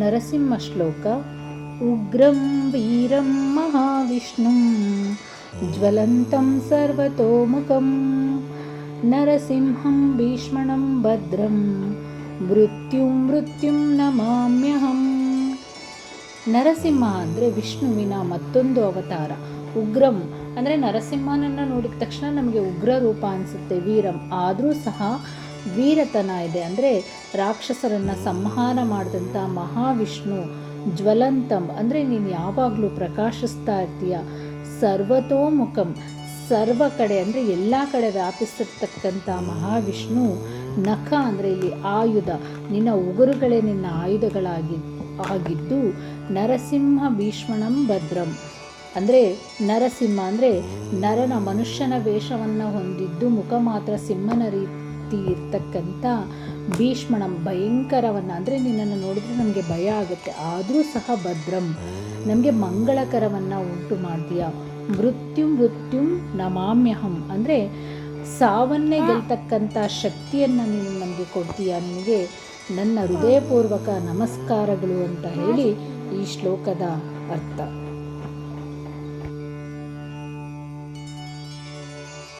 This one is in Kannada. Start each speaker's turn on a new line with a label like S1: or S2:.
S1: ನರಸಿಂಹ ಶ್ಲೋಕ, ಉಗ್ರಂ ವೀರಂ ಮಹಾವಿಷ್ಣುಂ, ಜ್ವಲಂತಂ ಸರ್ವತೋಮುಖಂ, ನರಸಿಂಹಂ ಭೀಷ್ಮಣಂ ಭದ್ರಂ, ಮೃತ್ಯುಂ ಮೃತ್ಯುಂ ನಮಾಮ್ಯಹಂ. ನರಸಿಂಹ ಅಂದರೆ ವಿಷ್ಣುವಿನ ಮತ್ತೊಂದು ಅವತಾರ, ಉಗ್ರಂ ಅಂದರೆ ನರಸಿಂಹನನ್ನು ನೋಡಿದ ತಕ್ಷಣ ನಮಗೆ ಉಗ್ರ ರೂಪ ಅನಿಸುತ್ತೆ, ವೀರಂ. ಆದರೂ ಸಹ ವೀರತನ ಇದೆ. ಅಂದರೆ ರಾಕ್ಷಸರನ್ನು ಸಂಹಾರ ಮಾಡಿದಂಥ ಮಹಾವಿಷ್ಣು, ಜ್ವಲಂತಂ. ಅಂದರೆ ನೀನು ಯಾವಾಗಲೂ ಪ್ರಕಾಶಿಸ್ತಾ ಇರ್ತೀಯ. ಸರ್ವತೋಮುಖಂ, ಸರ್ವ ಕಡೆ. ಅಂದರೆ ಎಲ್ಲ ಕಡೆ ವ್ಯಾಪಿಸಿರ್ತಕ್ಕಂಥ ಮಹಾವಿಷ್ಣು ನಖ, ಅಂದರೆ ಇಲ್ಲಿ ಆಯುಧ. ನಿನ್ನ ಉಗುರುಗಳೇ ನಿನ್ನ ಆಯುಧಗಳಾಗಿ, ಆಗಿದ್ದು ನರಸಿಂಹ ಭೀಷ್ಮಣಂ ಭದ್ರಂ. ಅಂದರೆ ನರಸಿಂಹ, ಅಂದರೆ ನರನ ಮನುಷ್ಯನ ವೇಷವನ್ನು ಹೊಂದಿದ್ದು ಮುಖ ಮಾತ್ರ ಸಿಂಹನ ರೀತಿ. ಇರ್ತಕ್ಕಂಥ ಭೀಷ್ಮಣಂ ಭಯಂಕರವನ್ನ ಅಂದರೆ ನಿನ್ನನ್ನು ನೋಡಿದ್ರೆ ನಮಗೆ ಭಯ ಆಗುತ್ತೆ. ಆದರೂ ಸಹ ಭದ್ರಂ, ನಮಗೆ ಮಂಗಳಕರವನ್ನು ಉಂಟು ಮಾಡ್ತೀಯ? ಮೃತ್ಯು ಮೃತ್ಯುಂ ನಮಾಮ್ಯಹಂ. ಅಂದರೆ ಸಾವನ್ನೇ ಗೆಲ್ತಕ್ಕಂಥ ಶಕ್ತಿಯನ್ನು ನೀನು ನಮಗೆ ಕೊಡ್ತೀಯ? ನಿನಗೆ ನನ್ನ ಹೃದಯಪೂರ್ವಕ ನಮಸ್ಕಾರಗಳು ಅಂತ ಹೇಳಿ ಈ ಶ್ಲೋಕದ ಅರ್ಥ.